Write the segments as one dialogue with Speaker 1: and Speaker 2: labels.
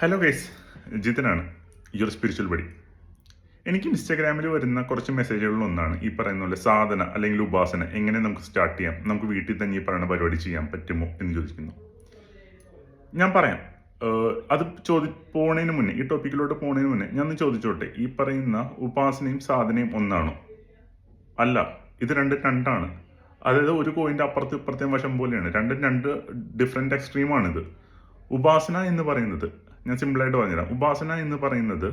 Speaker 1: Hello guys ജിതനാണ്. Your spiritual buddy എനിക്ക് ഇൻസ്റ്റാഗ്രാമിൽ വരുന്ന കുറച്ച് മെസ്സേജുകളിൽ ഒന്നാണ്. ഈ പറയുന്ന പോലെ സാധന അല്ലെങ്കിൽ ഉപാസന എങ്ങനെ നമുക്ക് സ്റ്റാർട്ട് ചെയ്യാം? നമുക്ക് വീട്ടിൽ തന്നെ ഈ പറയുന്ന പരിപാടി ചെയ്യാൻ പറ്റുമോ എന്ന് ചോദിക്കുന്നു. ഞാൻ പറയാം. അത് ചോദി പോണതിന് മുന്നേ ഈ ടോപ്പിക്കിലോട്ട് പോണതിന് മുന്നേ ഞാൻ ചോദിച്ചോട്ടെ. ഈ പറയുന്ന ഉപാസനയും സാധനയും ഒന്നാണോ? അല്ല ഇത് രണ്ട് രണ്ടാണ്. അതായത് ഒരു കോയിന്റെ അപ്പുറത്ത് ഇപ്പുറത്തെയും വശം പോലെയാണ്. രണ്ടും രണ്ട് ഡിഫറെന്റ് എക്സ്ട്രീമാണിത് ഉപാസന എന്ന് പറയുന്നത് ഞാൻ സിമ്പിളായിട്ട് പറഞ്ഞുതരാം. ഉപാസന എന്ന് പറയുന്നത്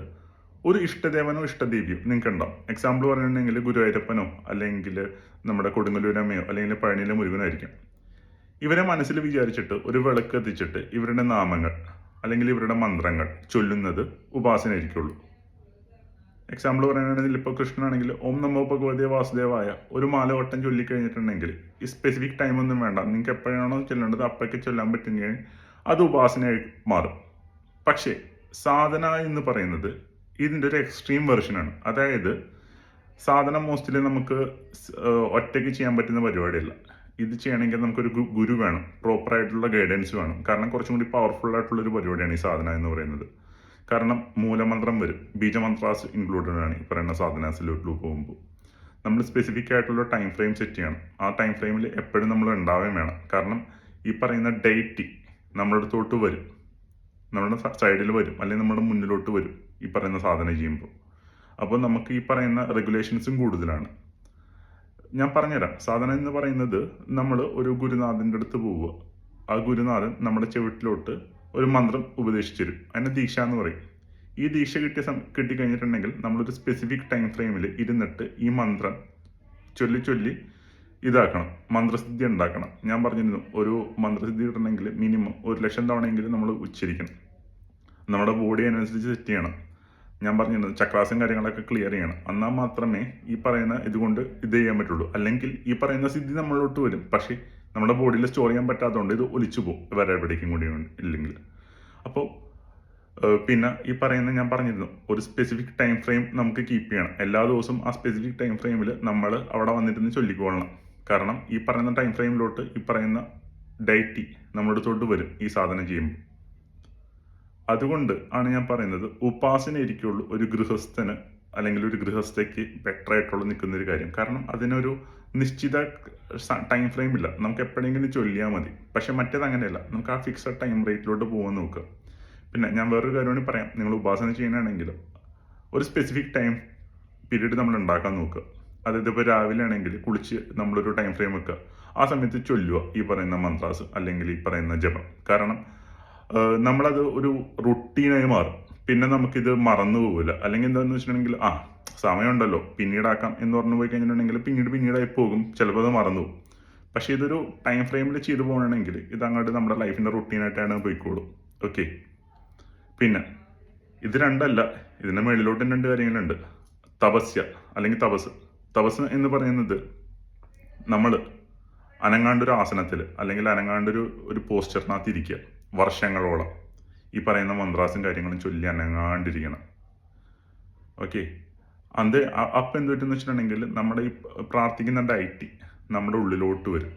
Speaker 1: ഒരു ഇഷ്ടദേവനോ ഇഷ്ടദേവിയോ നിങ്ങൾക്ക് ഉണ്ടാവും എക്സാമ്പിൾ പറഞ്ഞിട്ടുണ്ടെങ്കിൽ ഗുരുവായൂരപ്പനോ അല്ലെങ്കിൽ നമ്മുടെ കൊടുങ്ങല്ലൂരമ്മയോ അല്ലെങ്കിൽ പഴനിയിലെ മുരുകനായിരിക്കും ഇവരെ മനസ്സിൽ വിചാരിച്ചിട്ട് ഒരു വിളക്ക് എത്തിച്ചിട്ട് ഇവരുടെ നാമങ്ങൾ അല്ലെങ്കിൽ ഇവരുടെ മന്ത്രങ്ങൾ ചൊല്ലുന്നത് ഉപാസന ഉപാസനയായിരിക്കുള്ളൂ. എക്സാമ്പിൾ പറയുകയാണെങ്കിൽ ഇപ്പോൾ കൃഷ്ണനാണെങ്കിൽ ഓം നമോ ഭഗവതേ വാസുദേവായ ഒരു മാലവട്ടം ചൊല്ലിക്കഴിഞ്ഞിട്ടുണ്ടെങ്കിൽ ഈ സ്പെസിഫിക് ടൈം ഒന്നും വേണ്ട. നിങ്ങൾക്ക് എപ്പോഴാണോ ചൊല്ലേണ്ടത് അപ്പോഴേക്ക് ചൊല്ലാൻ പറ്റുമെങ്കിൽ അത് ഉപാസനയായി മാറും. പക്ഷേ സാധന എന്ന് പറയുന്നത് ഇതിന്റെ ഒരു എക്സ്ട്രീം വെർഷനാണ് അതായത് സാധനം മോസ്റ്റ്ലി നമുക്ക് ഒറ്റയ്ക്ക് ചെയ്യാൻ പറ്റുന്ന പരിപാടിയല്ല. ഇത് ചെയ്യണമെങ്കിൽ നമുക്കൊരു ഗുരു വേണം. പ്രോപ്പർ ആയിട്ടുള്ള ഗൈഡൻസ് വേണം. കാരണം കുറച്ചും കൂടി പവർഫുൾ ആയിട്ടുള്ള ഒരു പരിപാടിയാണ് ഈ സാധന എന്ന് പറയുന്നത്. കാരണം മൂലമന്ത്രം വരും. ബീജമന്ത്രാസ് ഇൻക്ലൂഡഡ് ആണ് ഈ പറയുന്ന സാധന സാധനാസിലോട്ട് പോകുമ്പോൾ. നമ്മൾ സ്പെസിഫിക് ആയിട്ടുള്ള ടൈം ഫ്രെയിം സെറ്റ് ചെയ്യണം. ആ ടൈം ഫ്രെയിമിൽ എപ്പോഴും നമ്മൾ ഉണ്ടാവുകയും വേണം. കാരണം ഈ പറയുന്ന ഡേറ്റ് നമ്മുടെ അടുത്തോട്ട് വരും. നമ്മുടെ സൈഡിൽ വരും. അല്ലെങ്കിൽ നമ്മുടെ മുന്നിലോട്ട് വരും ഈ പറയുന്ന സാധനം ചെയ്യുമ്പോൾ അപ്പോൾ നമുക്ക് ഈ പറയുന്ന റെഗുലേഷൻസും കൂടുതലാണ്. ഞാൻ പറഞ്ഞുതരാം. സാധനം എന്ന് പറയുന്നത് നമ്മൾ ഒരു ഗുരുനാഥന്റെ അടുത്ത് പോവുക. ആ ഗുരുനാഥൻ നമ്മുടെ ചെവിട്ടിലോട്ട് ഒരു മന്ത്രം ഉപദേശിച്ചു തരും. അതിനെ ദീക്ഷ എന്ന് പറയും. ഈ ദീക്ഷ കിട്ടിയ സം കിട്ടിക്കഴിഞ്ഞിട്ടുണ്ടെങ്കിൽ നമ്മളൊരു സ്പെസിഫിക് ടൈം ഫ്രെയിമിൽ ഇരുന്നിട്ട് ഈ മന്ത്രം ചൊല്ലി ചൊല്ലി ഇതാക്കണം. മന്ത്രസിദ്ധി ഉണ്ടാക്കണം. ഞാൻ പറഞ്ഞിരുന്നു ഒരു മന്ത്രസിദ്ധി കിട്ടണമെങ്കിൽ മിനിമം ഒരു ലക്ഷം തവണയെങ്കിലും നമ്മൾ ഉച്ചരിക്കണം. നമ്മുടെ ബോഡി അനുസരിച്ച് സെറ്റ് ചെയ്യണം. ഞാൻ പറഞ്ഞിരുന്നു ചക്രാസും കാര്യങ്ങളൊക്കെ ക്ലിയർ ചെയ്യണം. എന്നാൽ മാത്രമേ ഈ പറയുന്ന ഇതുകൊണ്ട് ഇത് ചെയ്യാൻ പറ്റുള്ളൂ. അല്ലെങ്കിൽ ഈ പറയുന്ന സിദ്ധി നമ്മളിലോട്ട് വരും. പക്ഷേ നമ്മുടെ ബോഡിയിൽ സ്റ്റോർ ചെയ്യാൻ പറ്റാത്തതുകൊണ്ട് ഇത് ഒലിച്ചു പോകും. വേറെ എവിടേക്കും കൂടി ഇല്ലെങ്കിൽ. അപ്പോൾ പിന്നെ ഈ പറയുന്ന ഞാൻ പറഞ്ഞിരുന്നു ഒരു സ്പെസിഫിക് ടൈം ഫ്രെയിം നമുക്ക് കീപ്പ് ചെയ്യണം. എല്ലാ ദിവസവും ആ സ്പെസിഫിക് ടൈം ഫ്രെയിമിൽ നമ്മൾ അവിടെ വന്നിരുന്ന് ചൊല്ലിക്കൊള്ളണം. കാരണം ഈ പറയുന്ന ടൈം ഫ്രെയിമിലോട്ട് ഈ പറയുന്ന ഡയറ്റി നമ്മുടെ അടുത്തോട്ട് വരും ഈ സാധനം ചെയ്യുമ്പോൾ. അതുകൊണ്ട് ആണ് ഞാൻ പറയുന്നത് ഉപാസന ഇരിക്കുള്ളൂ ഒരു ഗൃഹസ്ഥന് അല്ലെങ്കിൽ ഒരു ഗൃഹസ്ഥയ്ക്ക് ബെറ്റർ ആയിട്ടുള്ള നിൽക്കുന്ന ഒരു കാര്യം. കാരണം അതിനൊരു നിശ്ചിത ടൈം ഫ്രെയിം ഇല്ല. നമുക്ക് എപ്പോഴെങ്കിലും ചൊല്ലിയാൽ മതി. പക്ഷെ മറ്റേത് അങ്ങനെയല്ല. നമുക്ക് ആ ഫിക്സഡ് ടൈം റേറ്റിലോട്ട് പോകാൻ നോക്കുക. പിന്നെ ഞാൻ വേറൊരു കാര്യമാണ് പറയാം. നിങ്ങൾ ഉപാസന ചെയ്യാനാണെങ്കിൽ ഒരു സ്പെസിഫിക് ടൈം പീരീഡ് നമ്മൾ ഉണ്ടാക്കാൻ നോക്കുക. അതായത് ഇപ്പോൾ രാവിലെ ആണെങ്കിൽ കുളിച്ച് നമ്മളൊരു ടൈം ഫ്രെയിം വെക്കുക. ആ സമയത്ത് ചൊല്ലുക. ഈ പറയുന്ന മന്ത്രാസ് അല്ലെങ്കിൽ ഈ പറയുന്ന ജപം. കാരണം നമ്മളത് ഒരു റുട്ടീനായി മാറും. പിന്നെ നമുക്കിത് മറന്നു പോകില്ല അല്ലെങ്കിൽ എന്താന്ന് വെച്ചിട്ടുണ്ടെങ്കിൽ ആ സമയമുണ്ടല്ലോ പിന്നീടാക്കാം എന്ന് പറഞ്ഞു പോയി കഴിഞ്ഞിട്ടുണ്ടെങ്കിൽ പിന്നീട് പിന്നീടായി പോകും. ചിലപ്പോൾ അത് മറന്നു പോകും പക്ഷേ ഇതൊരു ടൈം ഫ്രെയിമിൽ ചെയ്തു പോകണമെങ്കിൽ ഇത് അങ്ങോട്ട് നമ്മുടെ ലൈഫിന്റെ റുട്ടീനായിട്ടാണ് പോയിക്കോളും. ഓക്കെ പിന്നെ ഇത് രണ്ടല്ല ഇതിന്റെ മുകളിലോട്ടും രണ്ട് കാര്യങ്ങളുണ്ട്. തപസ്യ അല്ലെങ്കിൽ തപസ്. തപസ് എന്ന് പറയുന്നത് നമ്മൾ അനങ്ങാണ്ടൊരു ആസനത്തിൽ അല്ലെങ്കിൽ അനങ്ങാണ്ടൊരു ഒരു പോസ്റ്ററിനകത്ത് ഇരിക്കുക വർഷങ്ങളോളം ഈ പറയുന്ന മന്ത്രാസും കാര്യങ്ങളും ചൊല്ലി അനങ്ങാണ്ടിരിക്കണം. ഓക്കെ അത് അപ്പം എന്ത് പറ്റുമെന്ന് വെച്ചിട്ടുണ്ടെങ്കിൽ നമ്മുടെ ഈ പ്രാർത്ഥിക്കുന്ന ഡയറ്റി നമ്മുടെ ഉള്ളിലോട്ട് വരും.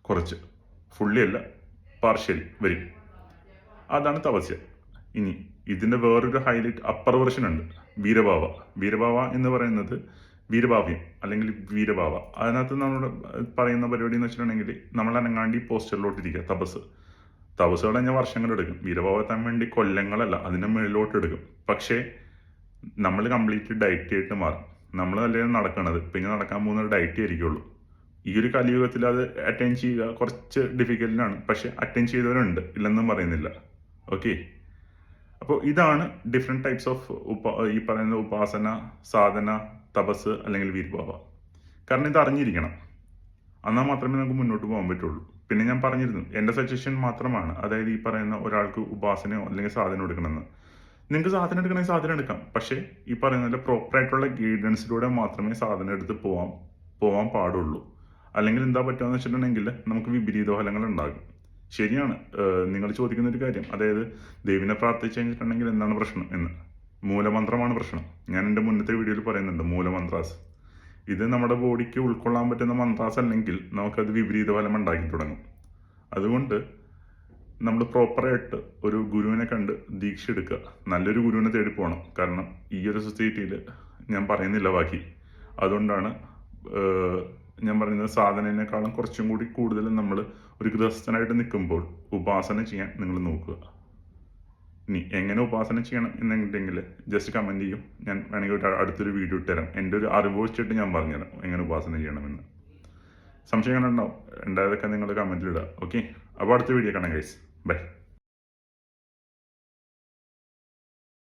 Speaker 1: കുറച്ച്. ഫുള്ളി അല്ല പാർഷ്യലി വരും. അതാണ് തപസ്യ. ഇനി ഇതിന്റെ വേറൊരു ഹൈലൈറ്റ് അപ്പർ വെർഷൻ ഉണ്ട്. വീരഭാവ വീരഭാവ എന്ന് പറയുന്നത് വീരഭാവ്യം അല്ലെങ്കിൽ വീരഭാവ അതിനകത്ത് നമ്മൾ പറയുന്ന പരിപാടി എന്ന് വെച്ചിട്ടുണ്ടെങ്കിൽ നമ്മൾ അനങ്ങാണ്ടി പോസ്റ്ററിലോട്ട് ഇരിക്കുക തപസ് തപസ്സുകൾ കഴിഞ്ഞാൽ വർഷങ്ങൾ എടുക്കും. വീരഭാവ എത്താൻ വേണ്ടി കൊല്ലങ്ങളല്ല അതിന് മുകളിലോട്ട് എടുക്കും. പക്ഷേ നമ്മൾ കംപ്ലീറ്റ് ഡയറ്റ് ആയിട്ട് മാറും. നമ്മൾ നല്ല നടക്കണത്. പിന്നെ നടക്കാൻ പോകുന്ന ഡയറ്റ് ആയിരിക്കുള്ളൂ. ഈ ഒരു കലിയുഗത്തിൽ അത് അറ്റൻഡ് ചെയ്യുക കുറച്ച് ഡിഫിക്കൽട്ടാണ് പക്ഷെ അറ്റൻഡ് ചെയ്തവരുണ്ട്. ഇല്ലെന്നും പറയുന്നില്ല. ഓക്കെ അപ്പോൾ ഇതാണ് ഡിഫറെന്റ് ടൈപ്സ് ഓഫ് ഉപ ഈ പറയുന്ന ഉപാസന സാധന തപസ് അല്ലെങ്കിൽ വീരഭാവ കാരണം ഇത് അറിഞ്ഞിരിക്കണം. എന്നാൽ മാത്രമേ നമുക്ക് മുന്നോട്ട് പോകാൻ പറ്റുള്ളൂ. പിന്നെ ഞാൻ പറഞ്ഞിരുന്നു എന്റെ സജഷൻ മാത്രമാണ്. അതായത് ഈ പറയുന്ന ഒരാൾക്ക് ഉപാസനയോ അല്ലെങ്കിൽ സാധനം എടുക്കണമെന്ന്. നിങ്ങൾക്ക് സാധനം എടുക്കണമെങ്കിൽ സാധനം എടുക്കാം. പക്ഷേ ഈ പറയുന്ന പ്രോപ്പറായിട്ടുള്ള ഗൈഡൻസിലൂടെ മാത്രമേ സാധനം എടുത്ത് പോവാൻ പോവാൻ പാടുള്ളൂ. അല്ലെങ്കിൽ എന്താ പറ്റുക വെച്ചിട്ടുണ്ടെങ്കിൽ നമുക്ക് വിപരീത ഫലങ്ങൾ ഉണ്ടാകും. ശരിയാണ്. നിങ്ങൾ ചോദിക്കുന്ന ഒരു കാര്യം. അതായത് ദൈവിനെ പ്രാർത്ഥിച്ചു കഴിഞ്ഞിട്ടുണ്ടെങ്കിൽ എന്താണ് പ്രശ്നം എന്ന്? മൂലമന്ത്രമാണ് പ്രശ്നം. ഞാൻ എന്റെ മുന്നത്തെ വീഡിയോയിൽ പറയുന്നുണ്ട് മൂലമന്ത്രാസ്. ഇത് നമ്മുടെ ബോഡിക്ക് ഉൾക്കൊള്ളാൻ പറ്റുന്ന മന്ത്രാസ് അല്ലെങ്കിൽ നമുക്കത് വിപരീത ഫലം ഉണ്ടാക്കി തുടങ്ങും. അതുകൊണ്ട് നമ്മൾ പ്രോപ്പറായിട്ട് ഒരു ഗുരുവിനെ കണ്ട് ദീക്ഷ എടുക്കുക. നല്ലൊരു ഗുരുവിനെ തേടി പോകണം. കാരണം ഈ ഒരു സൊസൈറ്റിയിൽ ഞാൻ പറയുന്നില്ല ബാക്കി. അതുകൊണ്ടാണ് ഞാൻ പറയുന്നത് സാധനേക്കാളും കുറച്ചും കൂടി കൂടുതൽ നമ്മൾ ഒരു ഗൃഹസ്ഥനായിട്ട് നിൽക്കുമ്പോൾ ഉപാസന ചെയ്യാൻ നിങ്ങൾ നോക്കുക. ഇനി എങ്ങനെ ഉപാസന ചെയ്യണം എന്നുണ്ടെങ്കിൽ ജസ്റ്റ് കമന്റ് ചെയ്യും. ഞാൻ വേണമെങ്കിൽ അടുത്തൊരു വീഡിയോ ഇട്ടുതരാം. എന്റെ ഒരു അറിവ് വെച്ചിട്ട് ഞാൻ പറഞ്ഞുതരാം എങ്ങനെ ഉപാസന ചെയ്യണമെന്ന്. സംശയങ്ങളുണ്ടാവും ഉണ്ടായതൊക്കെ നിങ്ങൾ കമന്റിലിടുക ഓക്കെ അപ്പോൾ അടുത്ത വീഡിയോ കാണാം ഗൈസ് ബൈ